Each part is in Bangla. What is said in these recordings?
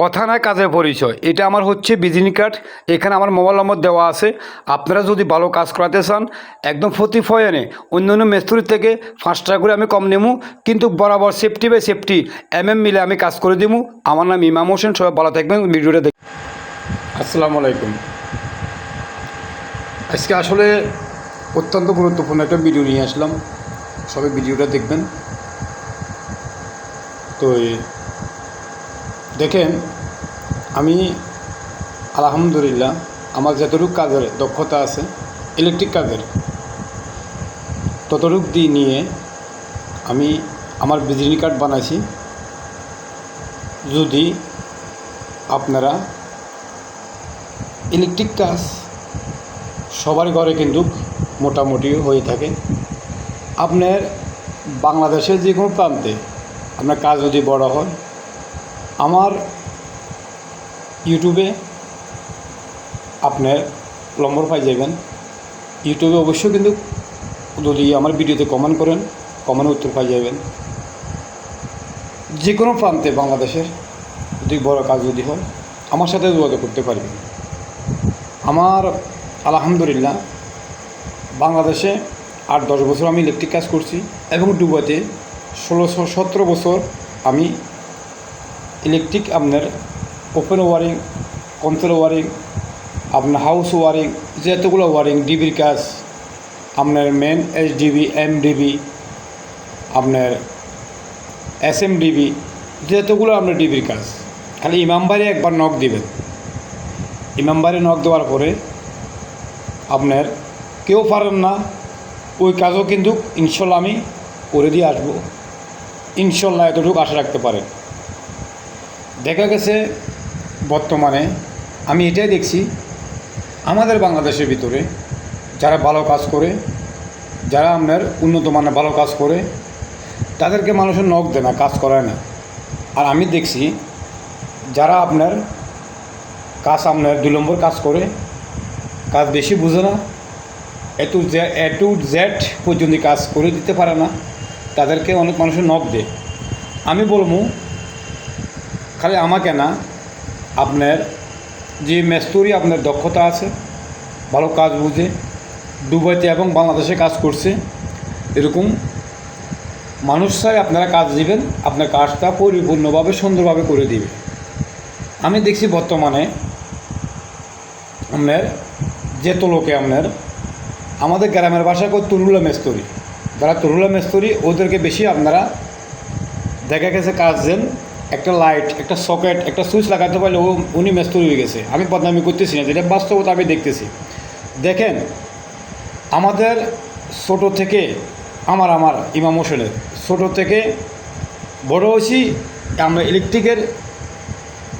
কথা না কাজের পরিচয়। এটা আমার হচ্ছে বিজিনি কার্ড। এখানে আমার মোবাইল নম্বর দেওয়া আছে। আপনারা যদি ভালো কাজ করাতে চান, একদম প্রতি ফয়নে অন্য অন্য মেস্তুরির থেকে পাঁচ টাকা করে আমি কম নেব। কিন্তু বরাবর safety by safety M M মিলে আমি কাজ করে দেবো। আমার নাম ইমাম হোসেন। সবাই ভালো থাকবেন। ভিডিওটা দেখ আসসালামু আলাইকুম। আজকে আসলে অত্যন্ত গুরুত্বপূর্ণ একটা ভিডিও নিয়ে আসলাম। সবাই ভিডিওটা দেখবেন। তো দেখেন, আমি আলহামদুলিল্লাহ আমার যতটুকু কাজের দক্ষতা আছে ইলেকট্রিক কাজের, ততটুক দিয়ে নিয়ে আমি আমার বিজলি কার্ড বানাইছি। যদি আপনারা ইলেকট্রিক কাজ সবার ঘরে কিন্তু মোটামুটি হয়ে থাকে। আপনার বাংলাদেশের যে কোনো প্রান্তে আপনার কাজ যদি বড় হয় আমার ইউটিউবে আপনার নম্বর পাই যাবেন ইউটিউবে অবশ্যই কিন্তু যদি আমার ভিডিওতে কমেন্ট করেন কমেন্ট উত্তর পাই যাবেন যে কোনো প্রান্তে বাংলাদেশের যদি বড় কাজ যদি হয়, আমার সাথে যোগাযোগ করতে পারবেন। আমার আলহামদুলিল্লাহ, বাংলাদেশে আট দশ বছর আমি ইলেকট্রিক কাজ করছি এবং ডুবাতে ষোলোশো সতেরো বছর আমি ইলেকট্রিক আপনার ওপেন ওয়ারিং কন্ট্রোল ওয়ারিং আপনার হাউস ওয়ারিং যতগুলো ওয়ারিং ডিবির কাজ আপনার main H DB M DB আপনার এস এম ডিবি যতগুলো আপনার ডিবির কাজ খালি ইমামবাড়ি একবার নখ দিবেন। ইমামবাড়ি নখ দেওয়ার পরে আপনার কেউ পারেন না, ওই কাজও কিন্তু ইনশাল্লাহ আমি করে দিয়ে আসব। ইনশাল্লাহ এতটুকু আশা রাখতে পারেন। দেখা গেছে বর্তমানে, আমি এটাই দেখছি, আমাদের বাংলাদেশের ভিতরে যারা ভালো কাজ করে, যারা আপনার উন্নত মানের ভালো কাজ করে, তাদেরকে মানুষের নখ দেয় না, কাজ করায় না। আর আমি দেখছি, যারা আপনার কাজ আপনার দুই নম্বর কাজ করে, কাজ বেশি বুঝে না, A to A to Z পর্যন্ত কাজ করে দিতে পারে না, তাদেরকে অনেক মানুষের নখ দেয়। আমি বলব খালি আমাকে না, আপনার যে মেস্তুরি আপনার দক্ষতা আছে, ভালো কাজ বুঝে, দুবাইতে এবং বাংলাদেশে কাজ করছে, এরকম মানুষ চাই আপনারা কাজ দিবেন, আপনার কাজটা পরিপূর্ণভাবে, সুন্দরভাবে করে দিবে। আমি দেখছি বর্তমানে আপনার যেত লোকে আপনার, আমাদের গ্রামের ভাষায় কই তুরুলা মেস্তরি। যারা তরুলা মেস্তরি, ওদেরকে বেশি আপনারা দেখা গেছে কাজ দেন একটা লাইট একটা সকেট একটা সুইচ লাগাতে পারলে ও উনি মেস্তরি হয়ে গেছে। আমি বদনামি করতেছি না, যেটা বাস্তবতা আমি দেখতেছি। দেখেন, আমাদের ছোট থেকে আমার আমার ইমাম হোসেনের ছোট থেকে বড় হয়েছি, আমরা ইলেকট্রিকের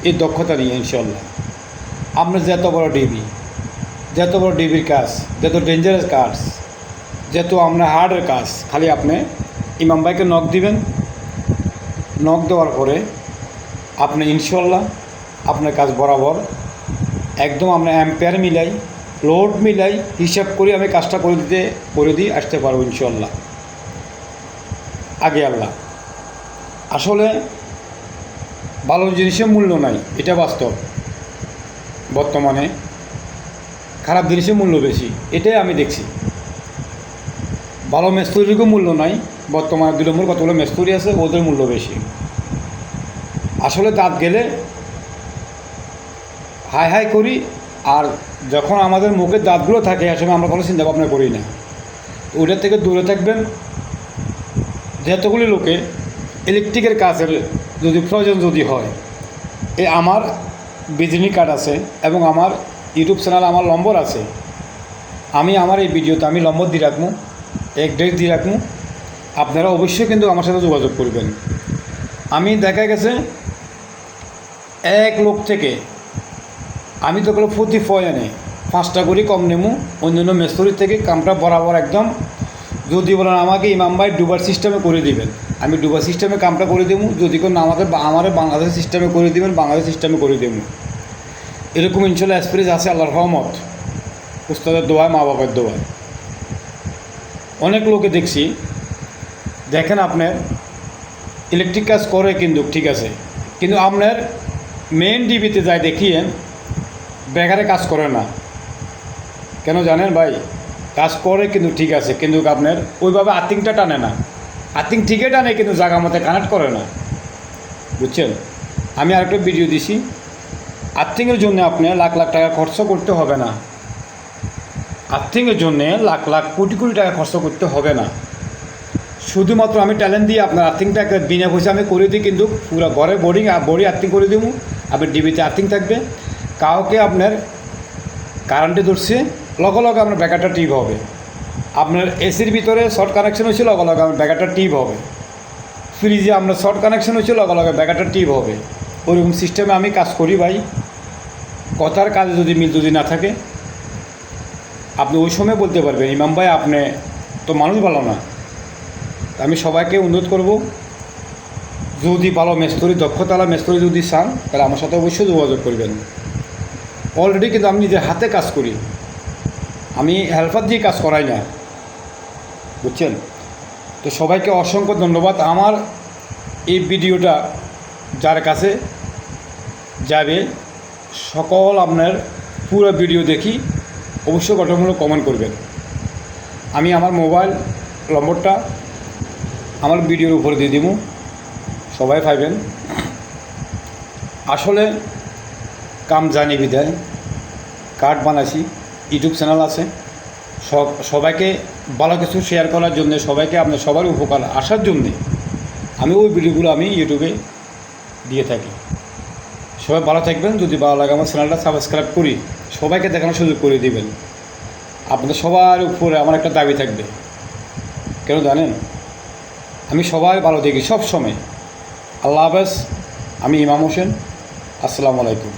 এই দক্ষতা নিয়ে ইনশাল্লাহ আপনার যত বড় ডিবি যত বড় ডিবির কাজ, যত ডেঞ্জারাস কাজ যত আপনার হার্ডের কাজ খালি আপনি ইমাম ভাইকে নখ দিবেন নখ দেওয়ার পরে আপনি ইনশাল্লাহ আপনার কাজ বরাবর একদম আমরা অ্যাম্পেয়ার মিলাই লোড মিলাই হিসাব করে আমি কাজটা করে দিতে, করে দিয়ে আসতে পারব ইনশাল্লাহ আগে আল্লাহ। আসলে ভালো জিনিসের মূল্য নাই, এটা বাস্তব। বর্তমানে খারাপ জিনিসের মূল্য বেশি, এটাই আমি দেখছি। ভালো মেস্তুরিরও মূল্য নাই, বর্তমানে দুই নম্বর কতগুলো মেস্তুরি আছে, ওদের মূল্য বেশি। আসলে দাঁত গেলে হাই হাই করি আর যখন আমাদের মুখের দাঁতগুলো থাকে আসলে আমরা কোনো চিন্তা ভাবনা করি না। ওইটার থেকে দূরে থাকবেন। যতগুলি লোকে ইলেকট্রিকের কাজের যদি প্রয়োজন যদি হয়, এ আমার বিজনি কার্ড আছে এবং আমার ইউটিউব চ্যানেল আমার নম্বর আছে। আমি আমার এই ভিডিওতে আমি নম্বর দিয়ে রাখব ডেট দিয়ে রাখব। আপনারা অবশ্যই কিন্তু আমার সাথে যোগাযোগ করবেন। আমি দেখা গেছে এক লোক থেকে। আমি তো কোনো প্রতি ফয়নে পাঁচটা করে কম নেব অন্যান্য মেস্তরির থেকে কামটা বরাবর একদম। যদি বলেন আমাকে ইমাম ভাই ডুবার সিস্টেমে করে দিবেন। আমি ডুবার সিস্টেমে কামটা করে দেবো। যদি কোনো আমাদের আমার বাংলাদেশ সিস্টেমে করে দিবেন বাংলাদেশ সিস্টেমে করে দেবো। এরকম ইনশাল্লাহ এক্সপিরিয়েন্স আছে আল্লাহর রহমত। উস্তাদের দোয়ায়, মা বাবার দোয়ায়। অনেক লোকে দেখছি, দেখেন আপনার ইলেকট্রিক কাজ করে কিন্তু, ঠিক আছে। কিন্তু আপনার মেন ডিবিতে যায় দেখিয়ে বেকারে কাজ করে না। কেন জানেন ভাই? কাজ করে কিন্তু ঠিক আছে, কিন্তু আপনার ওইভাবে আর্থিংটা টানে না। আর্থিং ঠিকই টানে, কিন্তু জায়গা মতো কানেক্ট করে না। বুঝছেন? আমি আরেকটা ভিডিও দিছি। আর্থিংয়ের জন্য আপনি লাখ লাখ টাকা খরচ করতে হবে না। আর্থিংয়ের জন্য লাখ লাখ কোটি কোটি টাকা খরচ করতে হবে না। শুধুমাত্র আমি ট্যালেন্ট দিয়ে আপনার আর্থিংটাকে বিনা পয়সা আমি করে দিই, কিন্তু পুরো ঘরে বোর্ডিং বডি আর্থিং করে দিব। আপনার ডিবিতে আর্থিং থাকবে, কাউকে আপনার কারেন্টে ধরছে, লগে লগে আপনার ব্যাকারটা টিপ হবে। আপনার এসির ভিতরে শর্ট কানেকশন হয়েছে, লগে লগে আপনার ব্যাকারটা টিপ হবে। ফ্রিজে আপনার শর্ট কানেকশন হয়েছে, লগে লগে ব্যাকারটা টিপ হবে। ওইরকম সিস্টেমে আমি কাজ করি ভাই। কথার কাজে যদি মিল যদি না থাকে, আপনি ওই সময় বলতে পারবেন, ইমাম ভাই, আপনি তো মানুষ ভালো না। আমি সবাইকে অনুরোধ করব যদি ভালো মেস্তরি দক্ষতালা মেস্তরি যদি চান, তাহলে আমার সাথে অবশ্যই যোগাযোগ করবেন। অলরেডি কিন্তু আমি নিজের হাতে কাজ করি। আমি হেল্পার দিয়ে কাজ করাই না। বুঝছেন? তো সবাইকে অসংখ্য ধন্যবাদ। আমার এই ভিডিওটা যার কাছে যাবে, সকল আপনার পুরো ভিডিও দেখি, অবশ্যই গঠনমূলক কমেন্ট করবেন। আমি আমার মোবাইল নম্বরটা আমার ভিডিওর উপরে দিয়ে দিব। সবাই পাইবেন আসলে কাম জানি বিদায়। কার্ড বানাইছি, ইউটিউব চ্যানেল আছে। সব, সবাইকে ভালো কিছু শেয়ার করার জন্য, সবাইকে আপনার সবার উপকার আসার জন্যে আমি ওই ভিডিওগুলো আমি ইউটিউবে দিয়ে থাকি। সবাই ভালো থাকবেন, যদি ভালো লাগে আমার চ্যানেলটা সাবস্ক্রাইব করি, সবাইকে দেখানোর সুযোগ করে দিবেন। আপনাদের সবার উপরে আমার একটা দাবি থাকবে। কেন জানেন? আমি সবাই ভালো দেখি সব সময় আল্লাহ হাফেজ আমি ইমাম হোসেন আসসালামু আলাইকুম।